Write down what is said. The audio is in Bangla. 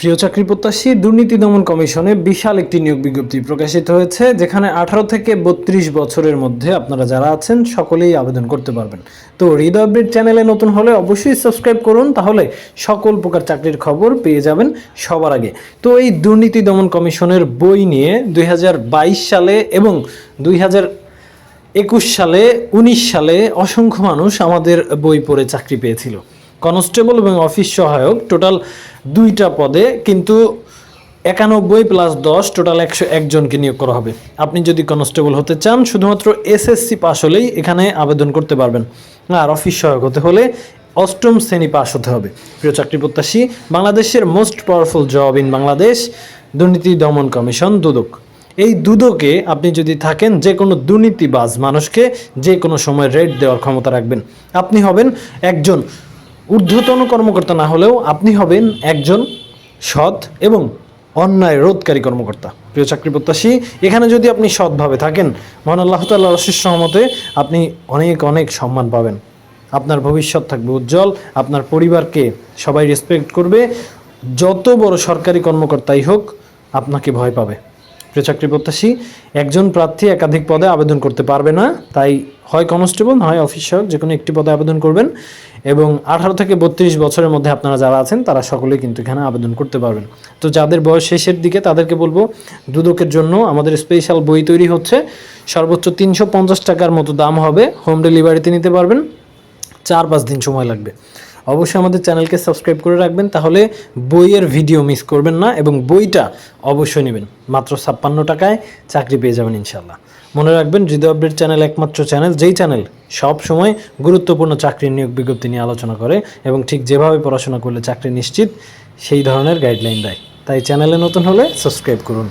প্রিয় চাকরি প্রত্যাশী দুর্নীতি দমন কমিশনে বিশাল একটি নিয়োগ বিজ্ঞপ্তি প্রকাশিত হয়েছে, যেখানে আঠারো থেকে বত্রিশ বছরের মধ্যে আপনারা যারা আছেন সকলেই আবেদন করতে পারবেন। তো হৃদয় আপডেট চ্যানেলে নতুন হলে অবশ্যই সাবস্ক্রাইব করুন, তাহলে সকল প্রকার চাকরির খবর পেয়ে যাবেন সবার আগে। তো এই দুর্নীতি দমন কমিশনের বই নিয়ে দুই হাজার বাইশ সালে এবং দুই একুশ সালে, উনিশ সালে অসংখ্য মানুষ আমাদের বই পড়ে চাকরি পেয়েছিল। কনস্টেবল এবং অফিস সহায়ক, টোটাল দুইটা পদে, কিন্তু একানব্বই প্লাস দশ, টোটাল একশো একজনকে নিয়োগ করা হবে। আপনি যদি কনস্টেবল হতে চান, শুধুমাত্র এসএসসি পাস হলেই এখানে আবেদন করতে পারবেন। আর অফিস সহায়ক হতে হলে অষ্টম শ্রেণি পাস হতে হবে। প্রিয় চাকরি প্রত্যাশী, বাংলাদেশের most powerful job in Bangladesh দুর্নীতি দমন কমিশন, দুদক। এই দুদকে আপনি যদি থাকেন যে কোনো দুর্নীতিবাজ মানুষকে যে কোনো সময় রেট দেওয়ার ক্ষমতা রাখবেন। আপনি হবেন একজন ঊর্ধ্বতন কর্মকর্তা না হলেও আপনি হবেন একজন সৎ এবং অন্যায় রোধকারী কর্মকর্তা। প্রিয় চাকরি প্রত্যাশী, এখানে যদি আপনি সৎভাবে থাকেন, মহান আল্লাহ তাল্লাহ রশির সহমতে আপনি অনেক অনেক সম্মান পাবেন। আপনার ভবিষ্যৎ থাকবে উজ্জ্বল, আপনার পরিবারকে সবাই রেসপেক্ট করবে। যত বড় সরকারি কর্মকর্তাই হোক, আপনাকে ভয় পাবে। প্রিয় চাকরি প্রত্যাশী, একজন প্রার্থী একাধিক পদে আবেদন করতে পারবে না, তাই হয় কনস্টেবল হয় অফিস সহায়ক যে কোনো একটি পদে আবেদন করবেন এবং আঠারো থেকে বত্রিশ বছরের মধ্যে আপনারা যারা আছেন, তারা সকলেই কিন্তু এখানে আবেদন করতে পারবেন। তো যাদের বয়স শেষের দিকে, তাদেরকে বলব, দুদকের জন্য আমাদের স্পেশাল বই তৈরি হচ্ছে, সর্বোচ্চ তিনশো পঞ্চাশ টাকার মতো দাম হবে হোম ডেলিভারিতে নিতে পারবেন, চার পাঁচ দিন সময় লাগবে। অবশ্যই আমাদের চ্যানেলকে সাবস্ক্রাইব করে রাখবেন, তাহলে বইয়ের ভিডিও মিস করবেন না এবং বইটা অবশ্যই নেবেন। মাত্র ছাপ্পান্ন টাকায় চাকরি পেয়ে যাবেন ইনশাল্লাহ মনে রাখবেন হৃদয় আপডেট চ্যানেল একমাত্র চ্যানেল, যেই চ্যানেল সব সময় গুরুত্বপূর্ণ চাকরির নিয়োগ বিজ্ঞপ্তি নিয়ে আলোচনা করে এবং ঠিক যেভাবে পড়াশোনা করলে চাকরি নিশ্চিত, সেই ধরনের গাইডলাইন দেয়। তাই চ্যানেলে নতুন হলে সাবস্ক্রাইব করুন।